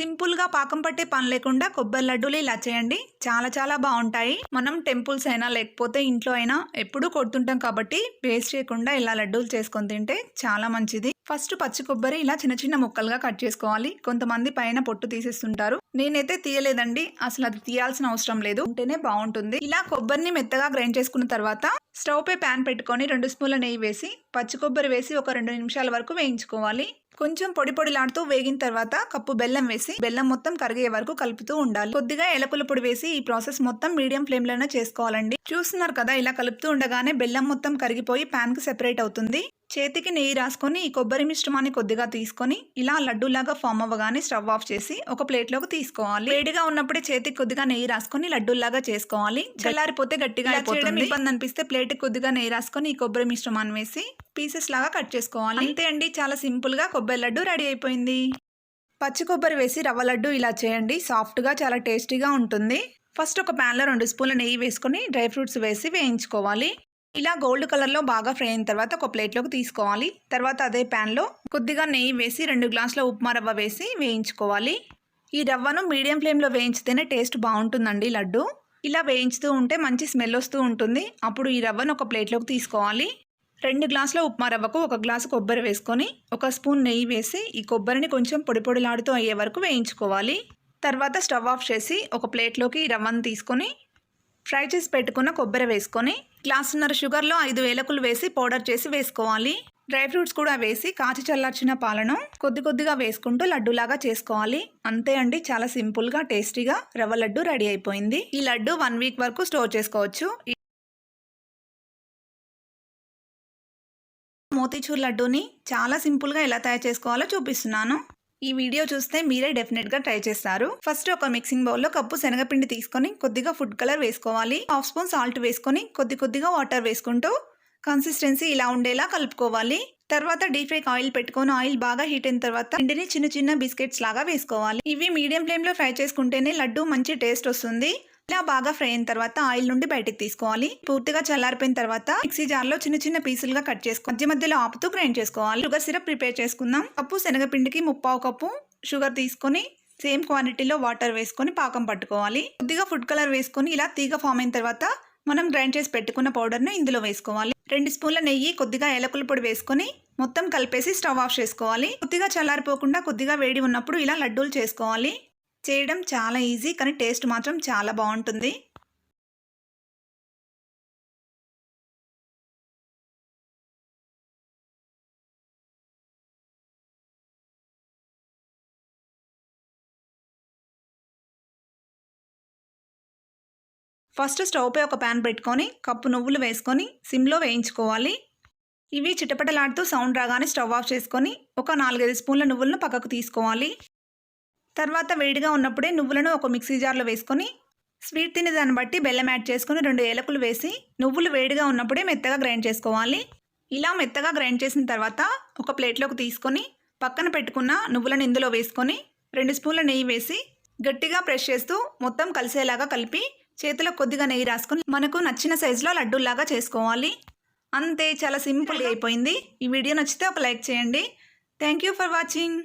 సింపుల్గా పాకం పట్టే పని లేకుండా కొబ్బరి లడ్డూలు ఇలా చేయండి. చాలా చాలా బాగుంటాయి. మనం టెంపుల్స్ అయినా లేకపోతే ఇంట్లో అయినా ఎప్పుడూ కొడుతుంటాం కాబట్టి వేస్ట్ చేయకుండా ఇలా లడ్డూలు చేసుకొని తింటే చాలా మంచిది. ఫస్ట్ పచ్చి కొబ్బరి ఇలా చిన్న చిన్న ముక్కలుగా కట్ చేసుకోవాలి. కొంతమంది పైన పొట్టు తీసేస్తుంటారు. నేనైతే తీయలేదండి. అసలు అది తీయాల్సిన అవసరం లేదు. ఉంటేనే బాగుంటుంది. ఇలా కొబ్బరిని మెత్తగా గ్రైండ్ చేసుకున్న తర్వాత స్టవ్ పై ప్యాన్ పెట్టుకొని రెండు స్పూన్ల నెయ్యి వేసి పచ్చి కొబ్బరి వేసి ఒక రెండు నిమిషాల వరకు వేయించుకోవాలి. కొంచెం పొడి పొడిలాడుతూ వేగిన తర్వాత కప్పు బెల్లం వేసి బెల్లం మొత్తం కరిగే వరకు కలుపుతూ ఉండాలి. కొద్దిగా ఎలకుల పొడి వేసి ఈ ప్రాసెస్ మొత్తం మీడియం ఫ్లేమ్లోనే చేసుకోవాలండి. చూస్తున్నారు కదా ఇలా కలుపుతూ ఉండగానే బెల్లం మొత్తం కరిగిపోయి ప్యాన్కి సెపరేట్ అవుతుంది. చేతికి నెయ్యి రాసుకొని ఈ కొబ్బరి మిశ్రమాన్ని కొద్దిగా తీసుకొని ఇలా లడ్డూలాగా ఫామ్ అవ్వగానే స్టవ్ ఆఫ్ చేసి ఒక ప్లేట్లోకి తీసుకోవాలి. వేడిగా ఉన్నప్పుడే చేతికి కొద్దిగా నెయ్యి రాసుకొని లడ్డూలాగా చేసుకోవాలి. చల్లారిపోతే గట్టిగా చేయడం ఇబ్బంది అనిపిస్తే ప్లేట్ కొద్దిగా నెయ్యి రాసుకొని ఈ కొబ్బరి మిశ్రమాన్ని వేసి పీసెస్ లాగా కట్ చేసుకోవాలి. అంతే అండి. చాలా సింపుల్గా కొబ్బరి లడ్డు రెడీ అయిపోయింది. పచ్చి కొబ్బరి వేసి రవ్వ లడ్డు ఇలా చేయండి. సాఫ్ట్గా చాలా టేస్టీగా ఉంటుంది. ఫస్ట్ ఒక ప్యాన్లో రెండు స్పూన్ల నెయ్యి వేసుకొని డ్రై ఫ్రూట్స్ వేసి వేయించుకోవాలి. ఇలా గోల్డ్ కలర్లో బాగా ఫ్రై అయిన తర్వాత ఒక ప్లేట్లోకి తీసుకోవాలి. తర్వాత అదే ప్యాన్లో కొద్దిగా నెయ్యి వేసి రెండు గ్లాసుల ఉప్మా రవ్వ వేసి వేయించుకోవాలి. ఈ రవ్వను మీడియం ఫ్లేమ్లో వేయించితేనే టేస్ట్ బాగుంటుందండి లడ్డు. ఇలా వేయించుతూ ఉంటే మంచి స్మెల్ వస్తూ ఉంటుంది. అప్పుడు ఈ రవ్వను ఒక ప్లేట్లోకి తీసుకోవాలి. రెండు గ్లాసుల ఉప్మా రవ్వకు ఒక గ్లాసు కొబ్బరి వేసుకొని ఒక స్పూన్ నెయ్యి వేసి ఈ కొబ్బరిని కొంచెం పొడి పొడిలాడుతూ అయ్యే వరకు వేయించుకోవాలి. తర్వాత స్టవ్ ఆఫ్ చేసి ఒక ప్లేట్లోకి ఈ రవ్వను తీసుకొని ఫ్రై చేసి పెట్టుకున్న కొబ్బరి వేసుకొని గ్లాసున్నర షుగర్లో ఐదు వేలకులు వేసి పౌడర్ చేసి వేసుకోవాలి. డ్రై ఫ్రూట్స్ కూడా వేసి కాచి చల్లార్చిన పాలను కొద్ది కొద్దిగా వేసుకుంటూ లడ్డూలాగా చేసుకోవాలి. అంతే అండి చాలా సింపుల్గా టేస్టీగా రవ్వ లడ్డు రెడీ అయిపోయింది. ఈ లడ్డు వన్ వీక్ వరకు స్టోర్ చేసుకోవచ్చు. మోతీచూర్ లడ్డూని చాలా సింపుల్గా ఎలా తయారు చేసుకోవాలో చూపిస్తున్నాను. ఈ వీడియో చూస్తే మీరే డెఫినెట్గా ట్రై చేస్తారు. ఫస్ట్ ఒక మిక్సింగ్ బౌల్లో కప్పు శనగపిండి తీసుకొని కొద్దిగా ఫుడ్ కలర్ వేసుకోవాలి. హాఫ్ స్పూన్ సాల్ట్ వేసుకొని కొద్ది కొద్దిగా వాటర్ వేసుకుంటూ కన్సిస్టెన్సీ ఇలా ఉండేలా కలుపుకోవాలి. తర్వాత డీప్ ఫ్రై ఆయిల్ పెట్టుకొని ఆయిల్ బాగా హీట్ అయిన తర్వాత పిండిని చిన్న చిన్న బిస్కెట్స్ లాగా వేసుకోవాలి. ఇవి మీడియం ఫ్లేమ్లో ఫ్రై చేసుకుంటేనే లడ్డు మంచి టేస్ట్ వస్తుంది. ఇలా బాగా ఫ్రై అయిన తర్వాత ఆయిల్ నుండి బయటకు తీసుకోవాలి. పూర్తిగా చల్లారిపోయిన తర్వాత మిక్సీ జార్లో చిన్న చిన్న పీసులుగా కట్ చేసుకో మధ్య మధ్యలో ఆపుతూ గ్రైండ్ చేసుకోవాలి. షుగర్ సిరప్ ప్రిపేర్ చేసుకుందాం. కప్పు శనగపిండికి ముప్పావు కప్పు షుగర్ తీసుకొని సేమ్ క్వాంటిటీలో వాటర్ వేసుకొని పాకం పట్టుకోవాలి. కొద్దిగా ఫుడ్ కలర్ వేసుకొని ఇలా తీగ ఫామ్ అయిన తర్వాత మనం గ్రైండ్ చేసి పెట్టుకున్న పౌడర్ను ఇందులో వేసుకోవాలి. రెండు స్పూన్ల నెయ్యి కొద్దిగా ఏలకుల పొడి వేసుకొని మొత్తం కలిపేసి స్టవ్ ఆఫ్ చేసుకోవాలి. కొద్దిగా చల్లారిపోకుండా కొద్దిగా వేడి ఉన్నప్పుడు ఇలా లడ్డూలు చేసుకోవాలి. చేయడం చాలా ఈజీ కానీ టేస్ట్ మాత్రం చాలా బాగుంటుంది. ఫస్ట్ స్టవ్పై ఒక ప్యాన్ పెట్టుకొని కప్పు నువ్వులు వేసుకొని సిమ్లో వేయించుకోవాలి. ఇవి చిటపటలాడుతూ సౌండ్ రాగానే స్టవ్ ఆఫ్ చేసుకొని ఒక నాలుగైదు స్పూన్ల నువ్వులను పక్కకు తీసుకోవాలి. తర్వాత వేడిగా ఉన్నప్పుడే నువ్వులను ఒక మిక్సీ జార్లో వేసుకొని స్వీట్ తినే దాన్ని బట్టి బెల్లం యాడ్ చేసుకొని రెండు ఏలకులు వేసి నువ్వులు వేడిగా ఉన్నప్పుడే మెత్తగా గ్రైండ్ చేసుకోవాలి. ఇలా మెత్తగా గ్రైండ్ చేసిన తర్వాత ఒక ప్లేట్లోకి తీసుకొని పక్కన పెట్టుకున్న నువ్వులను ఇందులో వేసుకొని రెండు స్పూన్ల నెయ్యి వేసి గట్టిగా ప్రెస్ చేస్తూ మొత్తం కలిసేలాగా కలిపి చేతిలో కొద్దిగా నెయ్యి రాసుకొని మనకు నచ్చిన సైజులో లడ్డూలాగా చేసుకోవాలి. అంతే చాలా సింపుల్గా అయిపోయింది. ఈ వీడియో నచ్చితే ఒక లైక్ చేయండి. Thank you for watching.